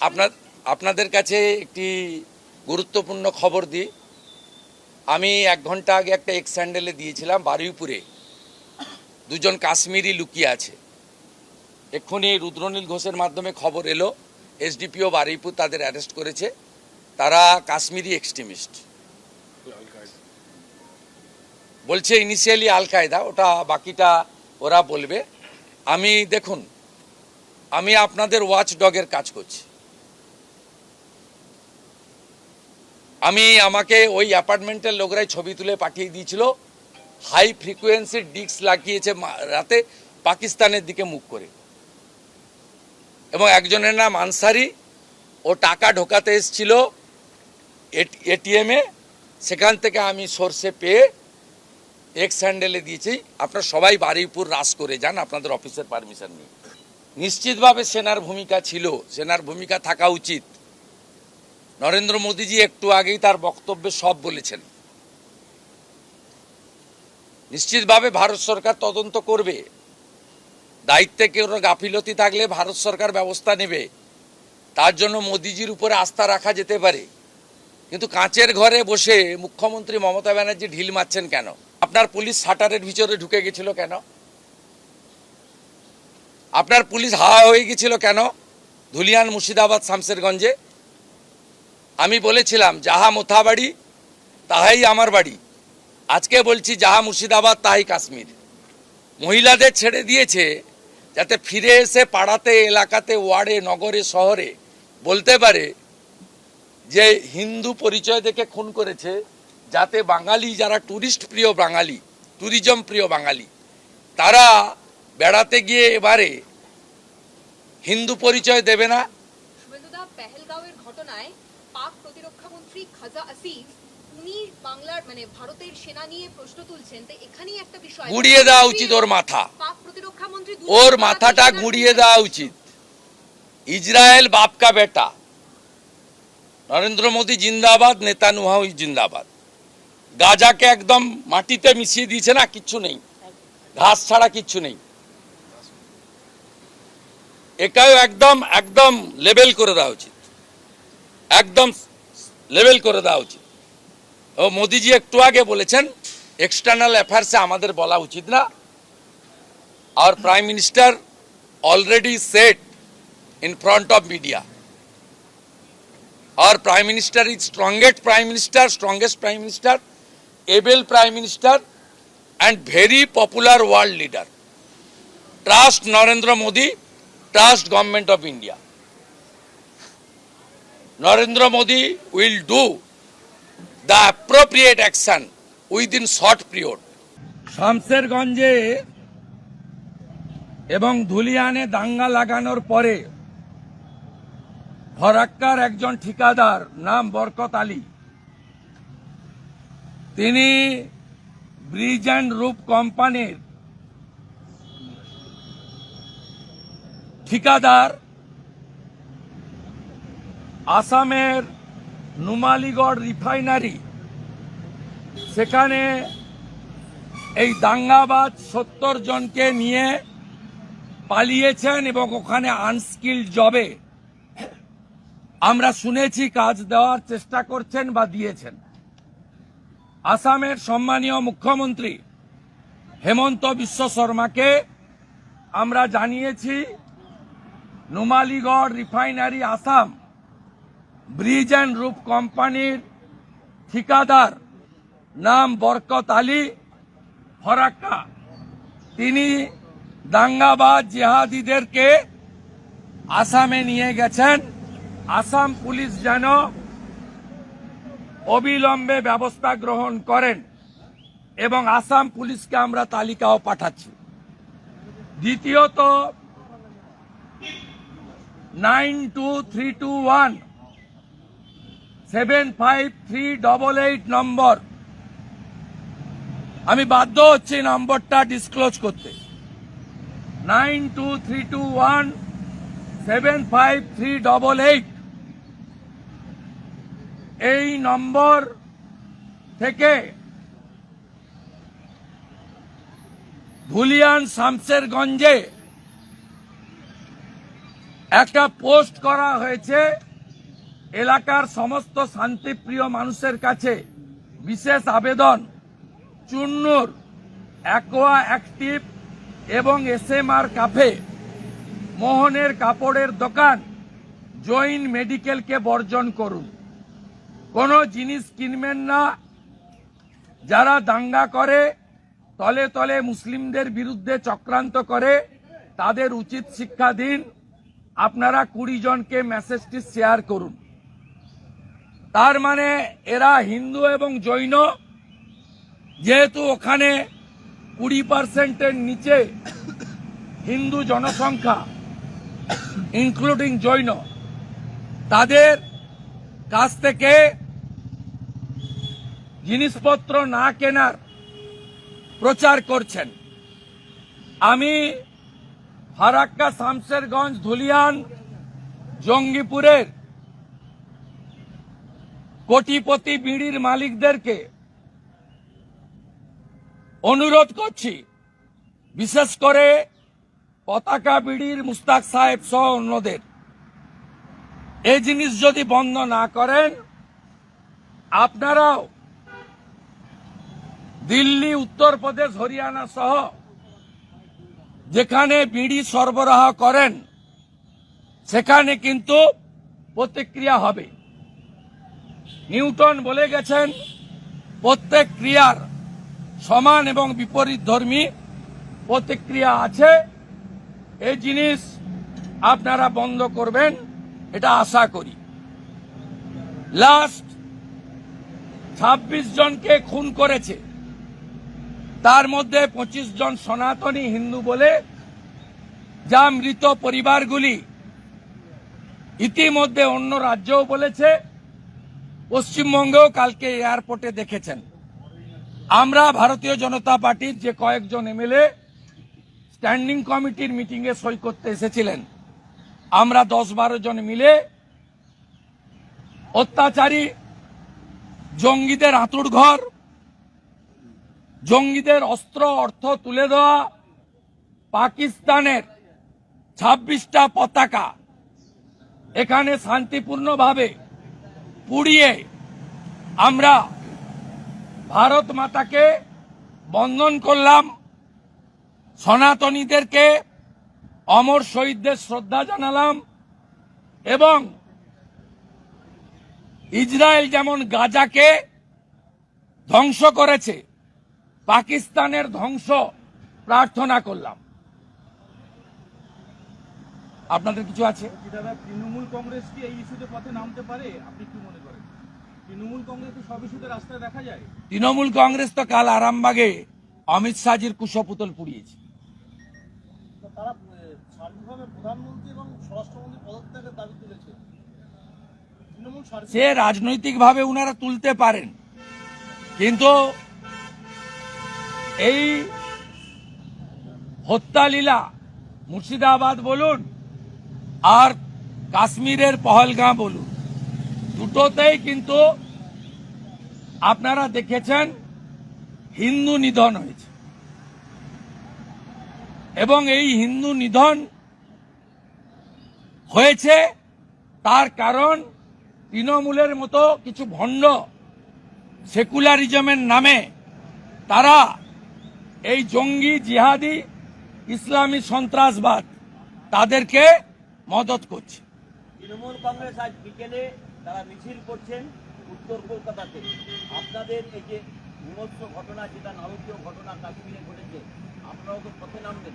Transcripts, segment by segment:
আপনার, আপনাদের কাছে একটি গুরুত্বপূর্ণ খবর দিই। আমি এক ঘণ্টা আগে একটা এক্স স্যান্ডেলে দিয়েছিলাম বারুইপুরে। দুজন কাশ্মীরি লুকিয়ে আছে। এক্ষুনি রুদ্রনীল ঘোষের মাধ্যমে খবর এলো, এসডিপিও বারুইপুর তাদের অ্যারেস্ট করেছে। তারা কাশ্মীরি এক্সট্রিমিস্ট। বলছে ইনিশিয়ালি আল কায়দা, ওটা বাকিটা ওরা বলবে। আমি, দেখুন, আমি আপনাদের ওয়াচ ডগের কাজ করছি। আমি আমাকে ওই অ্যাপার্টমেন্টের লোকরাই ছবি তুলে পাঠিয়ে দিয়েছিল। হাই ফ্রিকোয়েন্সির ডিস্ক লাগিয়েছে রাতে পাকিস্তানের দিকে মুখ করে। এবং একজনের নাম আনসারি। ও টাকা ঢোকাতে এসেছিল এটিএমে সেখান থেকে আমি সোর্সে পেয়ে এক্স হ্যান্ডেলে দিয়েছি। আপনারা সবাই বারুইপুর রাস করে যান, আপনাদের অফিসের পারমিশন নিয়ে। নিশ্চিতভাবে সেনার ভূমিকা ছিল। সেনার ভূমিকা থাকা উচিত। নরেন্দ্র মোদীজি একটু আগেই তার বক্তব্যে সব বলেছেন। নিশ্চিতভাবে ভারত সরকার তদন্ত করবে। দায়িত্বে কেউ গাফিলতি থাকলে ভারত সরকার ব্যবস্থা নেবে। তার জন্য মোদিজির উপরে আস্থা রাখা যেতে পারে। কিন্তু কাঁচের ঘরে বসে মুখ্যমন্ত্রী মমতা ব্যানার্জি ঢিল মারছেন কেন? আপনার পুলিশ শাটারের ভিতরে ঢুকে গেছিল কেন? আপনার পুলিশ হাওয়া হয়ে গেছিল কেন? ধুলিয়ান মুর্শিদাবাদ শামসেরগঞ্জে আমি বলেছিলাম, যাহা মোথা বাড়ি, তাহাই আমার বাড়ি। আজকে বলছি, যাহা মুর্শিদাবাদ, তাহাই কাশ্মীর। মহিলাদের ছেড়ে দিয়েছে, যাতে ফিরে এসে পাড়াতে, এলাকাতে, ওয়ার্ডে, নগরে, শহরে বলতে পারে যে হিন্দু পরিচয় দেখে খুন করেছে, যাতে বাঙালি যারা টুরিস্ট প্রিয় বাঙালি, ট্যুরিজম প্রিয় বাঙালি, তারা বেড়াতে গিয়ে এবারে হিন্দু পরিচয় দেবে না। ঘটনায় মন্ত্রী খাজা আসিফ উনি বাংলার মানে ভারতের সেনা নিয়ে প্রশ্ন তুলছেন তো এখানেই একটা বিষয় গুড়িয়ে দেওয়া উচিত ওর মাথা। পাক প্রতিরক্ষা মন্ত্রী ওর মাথাটা গুঁড়িয়ে দেওয়া উচিত। ইসরায়েল বাপ কা বেটা। নরেন্দ্র মোদী জিন্দাবাদ নেতা নেতানুহাউ জিন্দাবাদ। গাজাকে একদম মাটিতে মিশিয়ে দিয়েছে না কিচ্ছু নেই। ঘাস ছাড়া কিচ্ছু নেই। এটাও একদম একদম লেবেল করে দেওয়া উচিত। একদম লেভেল করে দেওয়া উচিত। ও মোদিজি একটু আগে বলেছেন এক্সটার্নাল অ্যাফেয়ার্সে আমাদের বলা উচিত না। Our prime minister already set in front of media our prime minister is strongest prime minister strongest prime minister able prime minister and very popular world leader trust Narendra Modi trust government of India narendra modi will do the appropriate action within short period. শামসেরগঞ্জে এবং ধুলিয়ানে দাঙ্গা লাগানোর পরে ফরাক্কার একজন ঠিকাদার নাম বরকত আলী। তিনি ব্রিজ অ্যান্ড রূপ কোম্পানির ঠিকাদার আসামের নুমালিগড় রিফাইনারি, সেখানে এই দাঙ্গাবাজ সত্তর জনকে নিয়ে পালিয়েছেন এবং ওখানে আনস্কিল্ড জবে। আমরা শুনেছি কাজ দেওয়ার চেষ্টা করছেন বা দিয়েছেন। আসামের সম্মানীয় মুখ্যমন্ত্রী হেমন্ত বিশ্ব শর্মাকে আমরা জানিয়েছি, Numaligarh refinery Assam bridge and roof কোম্পানির ঠিকাদার নাম বরকত আলী ফরাক্কা। তিনি দাঙ্গাবাজ জেহাদিদেরকে আসামে নিয়ে গেছেন। আসাম পুলিশ যেন অবিলম্বে ব্যবস্থা গ্রহণ করেন এবং আসাম পুলিশকে আমরা তালিকাও পাঠাচ্ছি। দ্বিতীয়ত, nine two three two one seven five three double eight নম্বর আমি বাধ্য হচ্ছি নম্বরটা ডিসক্লোজ করতে। Nine two three two one seven five three double eight এই নম্বর থেকে ধুলিয়ান শামসেরগঞ্জে একটা পোস্ট করা হয়েছে। এলাকার সমস্ত শান্তিপ্রিয় মানুষের কাছে বিশেষ আবেদন, চুন্নুর, অ্যাকোয়া অ্যাক্টিভ এবং এসএমআর কাফে, মোহনের কাপড়ের দোকান, জৈন মেডিকেলকে বর্জন করুন। কোনো জিনিস কিনবেন না। যারা দাঙ্গা করে, তলে তলে মুসলিমদের বিরুদ্ধে চক্রান্ত করে, তাদের উচিত শিক্ষা দিন। আপনারা কুড়ি জনকে মেসেজটি শেয়ার করুন। তার মানে এরা হিন্দু এবং জৈন। যেহেতু ওখানে কুড়ি পার্সেন্টের নিচে হিন্দু জনসংখ্যা ইনক্লুডিং জৈন, তাদের কাছ থেকে জিনিসপত্র না কেনার প্রচার করছেন। আমি ফারাক্কা শামশেরগঞ্জ ধুলিয়ান জঙ্গিপুরের কোটিপতি বিড়ির মালিকদেরকে অনুরোধ করছি, বিশেষ করে পতাকা বিড়ির মুস্তাক সাহেব সহ অন্যদের। এই জিনিস যদি বন্ধ না করেন, আপনারাও দিল্লি উত্তরপ্রদেশ হরিয়ানা সহ যেখানে বিড়ি সরবরাহ করেন, সেখানে কিন্তু প্রতিক্রিয়া হবে। নিউটন বলে গেছেন, প্রত্যেক ক্রিয়ার সমান এবং বিপরীত ধর্মী প্রতিক্রিয়া আছে। এই জিনিস আপনারা বন্ধ করবেন, এটা আশা করি। লাস্ট ছাব্বিশ জনকে খুন করেছে। তার মধ্যে পঁচিশ জন সনাতনী হিন্দু বলে, যা মৃত পরিবারগুলি ইতিমধ্যে অন্য রাজ্যও বলেছে। পশ্চিমবঙ্গেও কালকে এয়ারপোর্টে দেখেছেন। আমরা ভারতীয় জনতা পার্টির যে কয়েকজন এমএলএ স্ট্যান্ডিং কমিটির মিটিংয়ে সই করতে এসেছিলেন। আমরা দশ বারো জন মিলে অত্যাচারী জঙ্গিদের আঁতুড় ঘর জঙ্গিদের অস্ত্র, অর্থ তুলে দেওয়া, পাকিস্তানের ছাব্বিশটা পতাকা এখানে শান্তিপূর্ণভাবে পুড়িয়ে আমরা ভারত মাতাকে বন্ধন করলাম। সনাতনীদেরকে অমর শহীদদের শ্রদ্ধা জানালাম এবং ইসরায়েল যেমন গাজাকে ধ্বংস করেছে, পাকিস্তানের ধ্বংস প্রার্থনা করলাম। আপনাদের কিছু আছে? তৃণমূল কংগ্রেস কি এই ইস্যুতে পথে নামতে পারে? আপনি কি মনে তৃণমূল কংগ্রেস তো সব ইস্যুতে রাস্তায় দেখা যায়। তৃণমূল কংগ্রেস তো কাল আরামবাগে অমিত শাহজির কুশপুতল পুড়িয়েছে। তারা সার্বিকভাবে প্রধানমন্ত্রী এবং স্বরাষ্ট্রমন্ত্রী পদত্যাগের দাবি তুলেছে। তৃণমূল সার্বিক সে রাজনৈতিকভাবে উনারা তুলতে পারেন। কিন্তু এই হত্যালীলা মুর্শিদাবাদ বলুন আর কাশ্মীরের পহলগাঁ বলুন দুটোতেই কিন্তু আপনারা দেখেছেন হিন্দু নিধন হয়েছে। এবং এই হিন্দু নিধন হয়েছে তার কারণ তৃণমূলের মতো কিছু ভণ্ড সেকুলারিজমের নামে তারা এই জঙ্গি জিহাদি ইসলামী সন্ত্রাসবাদ তাদেরকে মদত করছে। তৃণমূল কংগ্রেস আজ বিকেলে তারা মিছিল করছেন উত্তর কলকাতাতে। আপনাদের এই যে বিভৎস ঘটনা যেটা নারকীয় ঘটনা কাশ্মীরে ঘটেছে আপনারাও তো পথে নামবেন।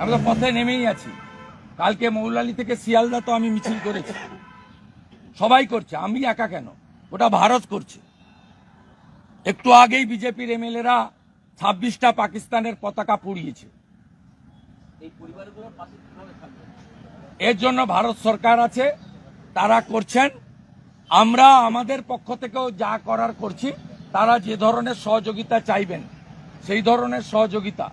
আমি তো পথে নেমেই আছি। কালকে মৌলালি থেকে শিয়ালদা তো আমি মিছিল করেছি। সবাই করছে আমি একা কেন? ওটা ভারত করছে। একটু আগেই বিজেপির এমএলএরা ছাব্বিশটা পাকিস্তানের পতাকা পুড়িয়েছে। এর জন্য ভারত সরকার আছে তারা করছেন। আমরা আমাদের পক্ষ থেকেও যা করার করছি তারা যে ধরনের সহযোগিতা চাইবেন সেই ধরনের সহযোগিতা।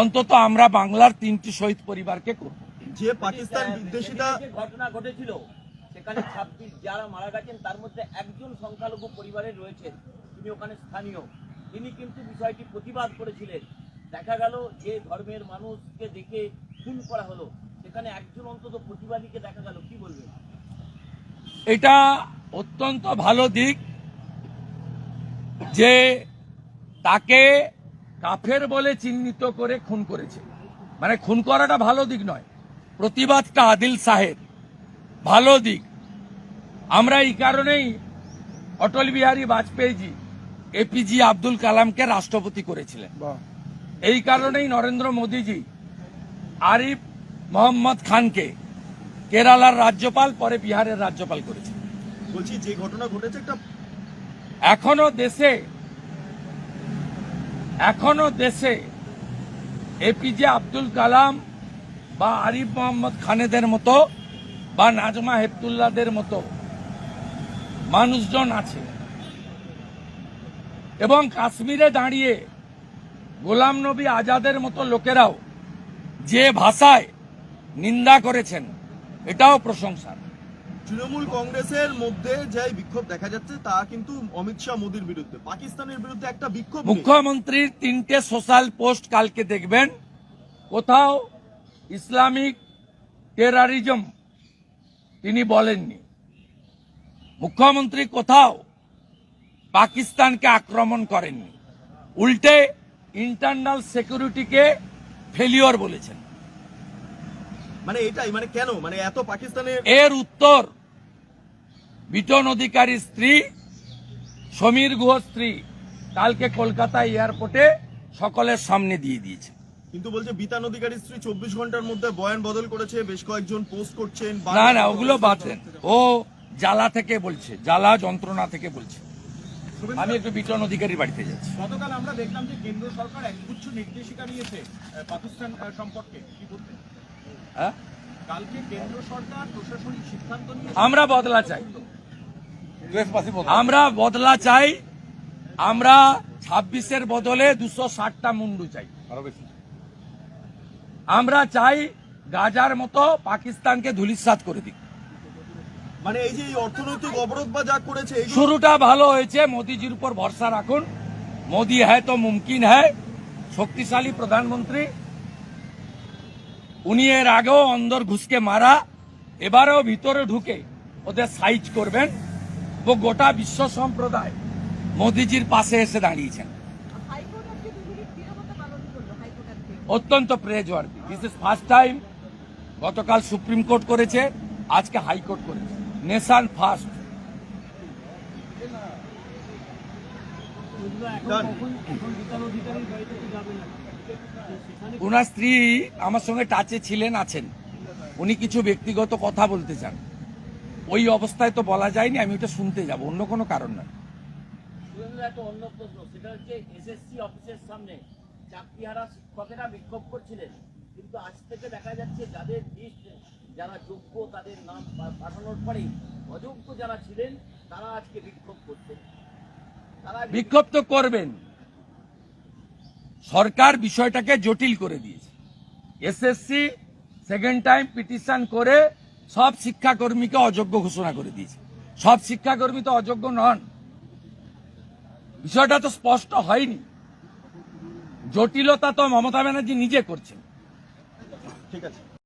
অন্তত আমরা বাংলার তিনটি শহীদ পরিবারকে করব। যে পাকিস্তান যে ঘটনা ঘটেছিল সেখানে ছাব্বিশ যারা মারা গেছেন তার মধ্যে একজন সংখ্যালঘু পরিবারের রয়েছেন তিনি ওখানে স্থানীয়। তিনি কিন্তু বিষয়টি প্রতিবাদ করেছিলেন। দেখা গেল যে ধর্মের মানুষকে দেখে খুন করা হলো সেখানে একজন অন্তত প্রতিবাদীকে দেখা গেল। কি বলবেন? এটা অত্যন্ত ভালো দিক যে তাকে কাফের বলে চিহ্নিত করে খুন করেছে। মানে খুন করাটা ভালো দিক নয়। প্রতিবাদটা আদিল সাহেব। ভালো দিক। আমরা এই কারণেই অটল বিহারী বাজপেয়ীজি এপিজি আব্দুল কালামকে রাষ্ট্রপতি করেছিলেন। এই কারণেই নরেন্দ্র মোদীজি আরিফ মোহাম্মদ খানকে কেরালার রাজ্যপাল পরে বিহারের রাজ্যপাল করেছে। বলছি যে ঘটনা ঘটেছে একটা এখনও দেশে এখনও দেশে এপিজে আব্দুল কালাম বা আরিফ মোহাম্মদ খানেদের মতো বা নাজমা হেপতুল্লাদের মতো মানুষজন আছে। এবং কাশ্মীরে দাঁড়িয়ে গোলাম নবী আজাদের মতো লোকেরাও যে ভাষায় নিন্দা করেছেন এটাও প্রশংসা। তৃণমূল কংগ্রেসের মধ্যে যে বিক্ষোভ দেখা যাচ্ছে তা কিন্তু অমিত শাহ মোদীর বিরুদ্ধে। পাকিস্তানের বিরুদ্ধে একটা বিক্ষোভ মুখ্যমন্ত্রীর তিনটে সোশ্যাল পোস্ট কালকে দেখবেন। কোথাও ইসলামিক টেরারিজম তিনি বলেননি। মুখ্যমন্ত্রী কোথাও পাকিস্তানকে আক্রমণ করেননি। উল্টে ইন্টারনাল সিকিউরিটিকে ফেলিওর বলেছেন। মানে এটাই মানে কেন? মানে এত পাকিস্তানের এর উত্তর বিটন অধিকারীর স্ত্রী সমীর গুহ স্ত্রী কালকে কলকাতা এয়ারপোর্টে সকলের সামনে দিয়ে দিয়েছে। কিন্তু বলছে বিতান অধিকারী স্ত্রী চব্বিশ ঘণ্টার মধ্যে বয়ান বদল করেছে বেশ কয়েকজন পোস্ট করছেন না না ওগুলো বাদ দেন। ও জ্বালা থেকে বলছে জ্বালা যন্ত্রণা থেকে বলছে। আমি একটু বিটন অধিকারীর বাড়িতে যাচ্ছি। গতকাল আমরা দেখলাম যে কেন্দ্র সরকার একগুচ্ছ নির্দেশিকা নিয়েছে পাকিস্তান সম্পর্কে। কি বলতেন আমরা বদলা চাই। আমরা বদলা চাই। আমরা ছাব্বিশের বদলে দুশো ষাটটা মুন্ডু চাই। আমরা চাই গাজার মতো পাকিস্তানকে ধুলিসাৎ করে দিক। মানে এই যে অর্থনৈতিক অবরোধ বা যা করেছে শুরুটা ভালো হয়েছে মোদিজির উপর ভরসা রাখুন। মোদি হ্যায় তো মুমকিন হ্যায়। শক্তিশালী প্রধানমন্ত্রী উনি এর আগেও অন্দর ঘুষকে মারা, এবারেও ভিতরে ঢুকে ওদের সাইজ করবেন। ও গোটা বিশ্ব সম্প্রদায় মোদিজির পাশে এসে দাঁড়িয়েছেন। অত্যন্ত প্রেজওয়ার্দি দিস ইজ ফার্স্ট টাইম গতকাল সুপ্রিম কোর্ট করেছে, আজকে হাইকোর্ট করেছে। নেশান ফার্স্ট ওনার স্ত্রী আমার সঙ্গে টাচে ছিলেন, আছেন। উনি কিছু ব্যক্তিগত কথা বলতে চান। ওই অবস্থায় তো বলা যায়নি, আমি ওটা শুনতে যাব, অন্য কোনো কারণ নয়। অন্য প্রশ্ন। সেটা হচ্ছে এসএসসি অফিসের সামনে শিক্ষকেরা বিক্ষোভ করছিলেন। কিন্তু আজ থেকে দেখা যাচ্ছে যাদের যারা যোগ্য, তাদের নাম পাঠানোর পরে অযোগ্য যারা ছিলেন, তারা আজকে বিক্ষোভ করছেন। বিক্ষোভ তো করবেন। সরকার বিষয়টাকে জটিল করে দিয়েছে। এসএসসি সেকেন্ড টাইম পিটিশন করে সব শিক্ষাকর্মীকে অযোগ্য ঘোষণা করে দিয়েছে। সব শিক্ষাকর্মী তো অযোগ্য নন। বিষয়টা তো স্পষ্ট হয়নি। জটিলতা তো মমতা ব্যানার্জি নিজে করছেন। ঠিক আছে।